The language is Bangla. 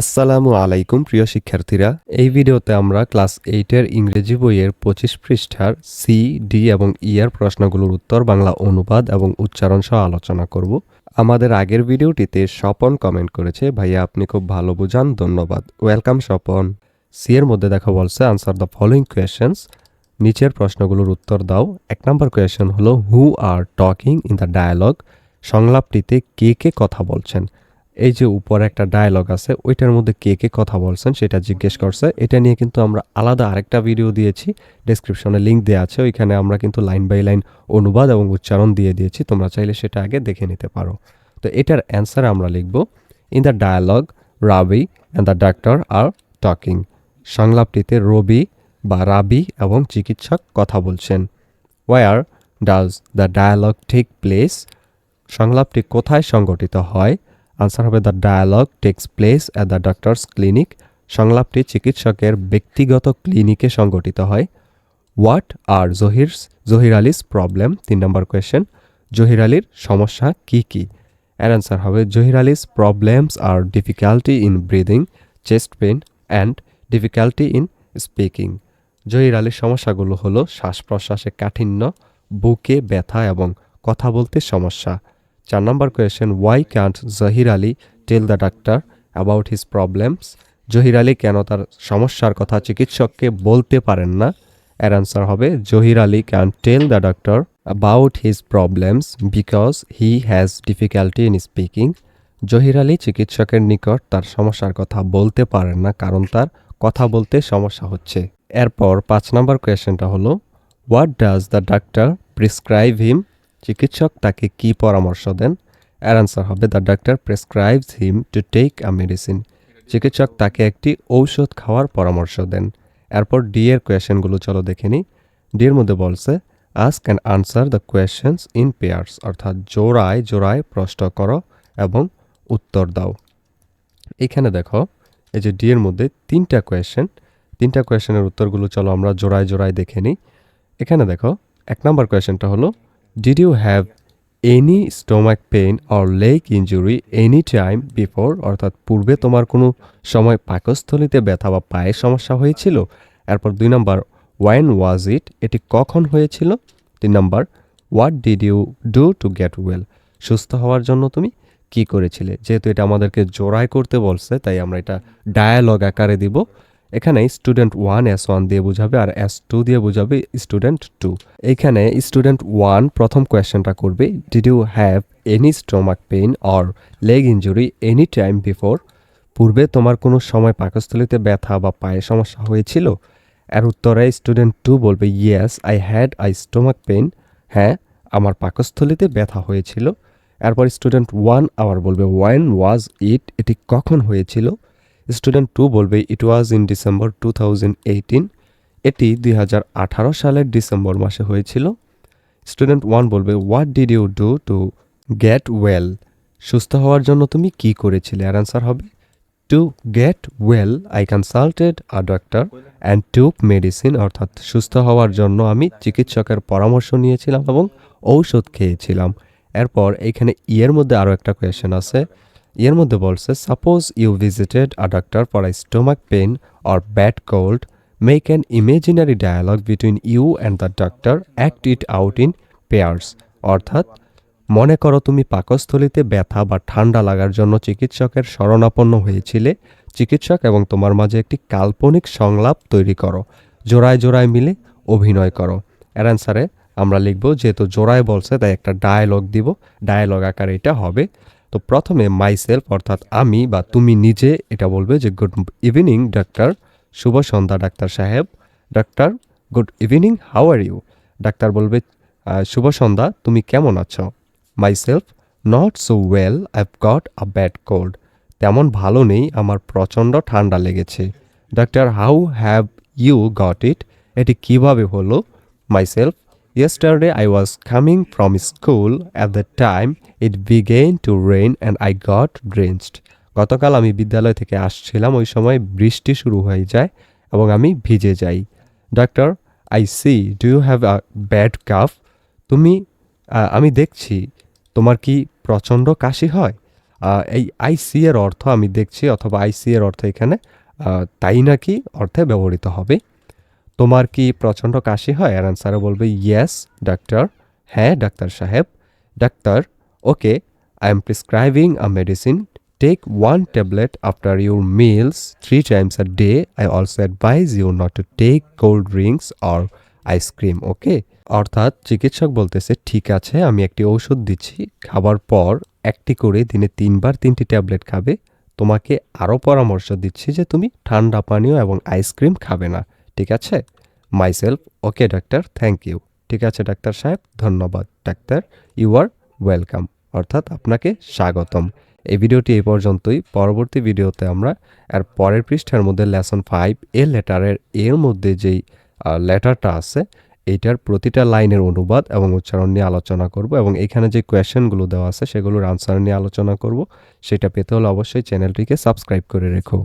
আসসালামু আলাইকুম, প্রিয় শিক্ষার্থীরা। এই ভিডিওতে আমরা ক্লাস এইটের ইংরেজি বইয়ের পঁচিশ পৃষ্ঠার সি, ডি এবং ইয়ার প্রশ্নগুলোর উত্তর, বাংলা অনুবাদ এবং উচ্চারণ সহ আলোচনা করব। আমাদের আগের ভিডিওটিতে স্বপন কমেন্ট করেছে, ভাইয়া, আপনি খুব ভালো বুঝান, ধন্যবাদ। ওয়েলকাম, স্বপন। সি এর মধ্যে দেখা বলছে, আনসার দ্য ফলোইং কোয়েশনস নিচের প্রশ্নগুলোর উত্তর দাও। এক নম্বর কোয়েশন হলো, who are talking in the dialogue? সংলাপটিতে কে কে কথা বলছেন? এই যে উপরে একটা ডায়লগ আছে, ওইটার মধ্যে কে কে কথা বলছেন সেটা জিজ্ঞেস করছে। এটা নিয়ে কিন্তু আমরা আলাদা আরেকটা ভিডিও দিয়েছি ডেসক্রিপশনে লিঙ্ক দেওয়া আছে, ওইখানে আমরা কিন্তু লাইন বাই লাইন অনুবাদ এবং উচ্চারণ দিয়ে দিয়েছি, তোমরা চাইলে সেটা আগে দেখে নিতে পারো। তো এটার অ্যান্সার আমরা লিখব in the dialogue Rabi and the doctor are talking সংলাপটিতে রবি বা রাবি এবং চিকিৎসক কথা বলছেন। Where does the dialogue take place সংলাপটি কোথায় সংগঠিত হয়? আনসার হবে the dialogue takes place at the doctor's clinic সংলাপটি চিকিৎসকের ব্যক্তিগত ক্লিনিকে সংগঠিত হয়। What are Zahir's Zahir Ali's problem তিন নম্বর কোয়েশ্চেন জহির আলীর সমস্যা কি কি? এর অ্যান্সার হবে Zahir Ali's problems are difficulty in breathing chest pain and difficulty in speaking Zahir আলীর সমস্যাগুলো হলো শ্বাস প্রশ্বাসে কাঠিন্য, বুকে ব্যথা এবং কথা বলতে সমস্যা। চার number question why can't Zahir Ali tell the doctor about his problems Zahir Ali কেন তার সমস্যার কথা চিকিৎসককে বলতে পারেন না? এর অ্যান্সার হবে, Zahir Ali can tell the doctor about his problems because he has difficulty in speaking Zahir Ali চিকিৎসকের নিকট তার সমস্যার কথা বলতে পারেন না, কারণ তার কথা বলতে সমস্যা হচ্ছে। এরপর পাঁচ নম্বর কোয়েশ্চেনটা হলো what does the doctor prescribe him চিকিৎসক তাকে কি পরামর্শ দেন? এর আনসার হবে the doctor prescribes him to take a medicine চিকিৎসক তাকে একটি ঔষধ খাওয়ার পরামর্শ দেন। এরপর ডি এর কোয়েশনগুলো চলো দেখে নিই। ডি এর মধ্যে বলছে ask and answer the questions in pairs অর্থাৎ জোড়ায় জোড়ায় প্রশ্ন করো এবং উত্তর দাও। এখানে দেখো, এই যে ডি এর মধ্যে তিনটা কোয়েশ্চেন, তিনটা কোয়েশনের উত্তরগুলো চলো আমরা জোড়ায় জোড়ায় দেখে নিই। এখানে দেখো, এক নম্বর কোয়েশনটা হলো did you have any stomach pain or leg injury any time before অর্থাৎ পূর্বে তোমার কোনো সময় পাকস্থলিতে ব্যথা বা পায়ের সমস্যা হয়েছিল? এরপর দুই নম্বর ওয়াইন ওয়াজ ইট এটি কখন হয়েছিল? তিন number what did you do to get well সুস্থ হওয়ার জন্য তুমি কি করেছিলে? যেহেতু এটা আমাদেরকে জোড়ায় করতে বলছে, তাই আমরা এটা ডায়ালগ আকারে দিব। এখানে স্টুডেন্ট ওয়ান এস ওয়ান দিয়ে বোঝাবে আর এস টু দিয়ে বোঝাবে স্টুডেন্ট টু এখানে স্টুডেন্ট ওয়ান প্রথম কোয়েশ্চেনটা করবে did you have any stomach pain or leg injury any time before পূর্বে তোমার কোনো সময় পাকস্থলিতে ব্যথা বা পায়ে সমস্যা হয়েছিল? এর উত্তরে স্টুডেন্ট টু বলবে yes I had I stomach pain হ্যাঁ আমার পাকস্থলিতে ব্যথা হয়েছিল। এরপর স্টুডেন্ট ওয়ান আবার বলবে ওয়াইন ওয়াজ ইট এটি কখন হয়েছিল? স্টুডেন্ট টু বলবে it was in December two thousand এটি দুই হাজার আঠারো সালের ডিসেম্বর মাসে হয়েছিল। স্টুডেন্ট ওয়ান বলবে what did you do to get well সুস্থ হওয়ার জন্য তুমি কি করেছিলে? আর অ্যান্সার হবে to get well I consulted a doctor and took medicine অর্থাৎ সুস্থ হওয়ার জন্য আমি চিকিৎসকের পরামর্শ নিয়েছিলাম এবং ঔষধ খেয়েছিলাম। এরপর এইখানে ইয়ের মধ্যে আরও একটা কোয়েশ্চেন আছে। এর মধ্যে বলছে suppose you visited a doctor for a stomach pain or bad cold make an imaginary dialogue between you and the doctor act it out in pairs অর্থাৎ, মনে করো তুমি পাকস্থলিতে ব্যথা বা ঠান্ডা লাগার জন্য চিকিৎসকের শরণাপন্ন হয়েছিলে। চিকিৎসক এবং তোমার মাঝে একটি কাল্পনিক সংলাপ তৈরি করো। জোড়ায় জোড়ায় মিলে অভিনয় করো। এর অ্যান্সারে আমরা লিখব, যেহেতু জোড়ায় বলছে, তাই একটা ডায়ালগ দিব। ডায়ালগ আকারে এটা হবে তো প্রথমে মাইসেলফ অর্থাৎ আমি বা তুমি নিজে এটা বলবে যে গুড ইভিনিং ডাক্তার শুভ সন্ধ্যা ডাক্তার সাহেব। Doctor good evening how are you doctor বলবে "আহ, শুভ সন্ধ্যা তুমি কেমন আছো? Myself not so well I've got a bad cold তেমন ভালো নেই আমার প্রচণ্ড ঠান্ডা লেগেছে। Doctor how have you got it এটি কীভাবে হলো? Myself Yesterday I was coming from school. At the time, it began to rain and I got drenched. গতকাল আমি বিদ্যালয় থেকে আসছিলাম। ওই সময় বৃষ্টি শুরু হয়ে যায় এবং আমি ভিজে যাই। Doctor I see do you have a bad cough তুমি আমি দেখছি। তোমার কি প্রচণ্ড কাশি হয়? এই আইসি এর অর্থ আমি দেখছি অথবা আইসি এর অর্থ এখানে তাই নাকি অর্থে ব্যবহৃত হবে? তোমার কি প্রচণ্ড কাশি হয়? এর অ্যান্সারে বলবে ইয়েস ডাক্তার হ্যাঁ ডাক্তার সাহেব। Doctor okay I am prescribing a medicine take one tablet after your meals three times a day I also advise you not to take cold drinks or ice cream okay অর্থাৎ চিকিৎসক বলতেছে, ঠিক আছে, আমি একটি ঔষধ দিচ্ছি। খাবার পর একটি করে দিনে তিনবার তিনটি ট্যাবলেট খাবে। তোমাকে আরও পরামর্শ দিচ্ছি যে তুমি ঠান্ডা পানীয় এবং আইসক্রিম খাবে না। ঠিক আছে? Myself okay doctor thank you ঠিক আছে ডাক্তার সাহেব, ধন্যবাদ ডাক্তার ইউ আর ওয়েলকাম অর্থাৎ আপনাকে স্বাগতম। এই ভিডিওটি এই পর্যন্তই। পরবর্তী ভিডিওতে আমরা এর পরের পৃষ্ঠার মধ্যে লেসন ফাইভ এ লেটারের এর মধ্যে যেই লেটারটা আছে, এইটার প্রতিটা লাইনের অনুবাদ এবং উচ্চারণ নিয়ে আলোচনা করব এবং এখানে যে কোয়েশ্চেনগুলো দেওয়া আছে সেগুলোর আনসার নিয়ে আলোচনা করব। সেটা পেতে হলে অবশ্যই চ্যানেলটিকে সাবস্ক্রাইব করে রেখো।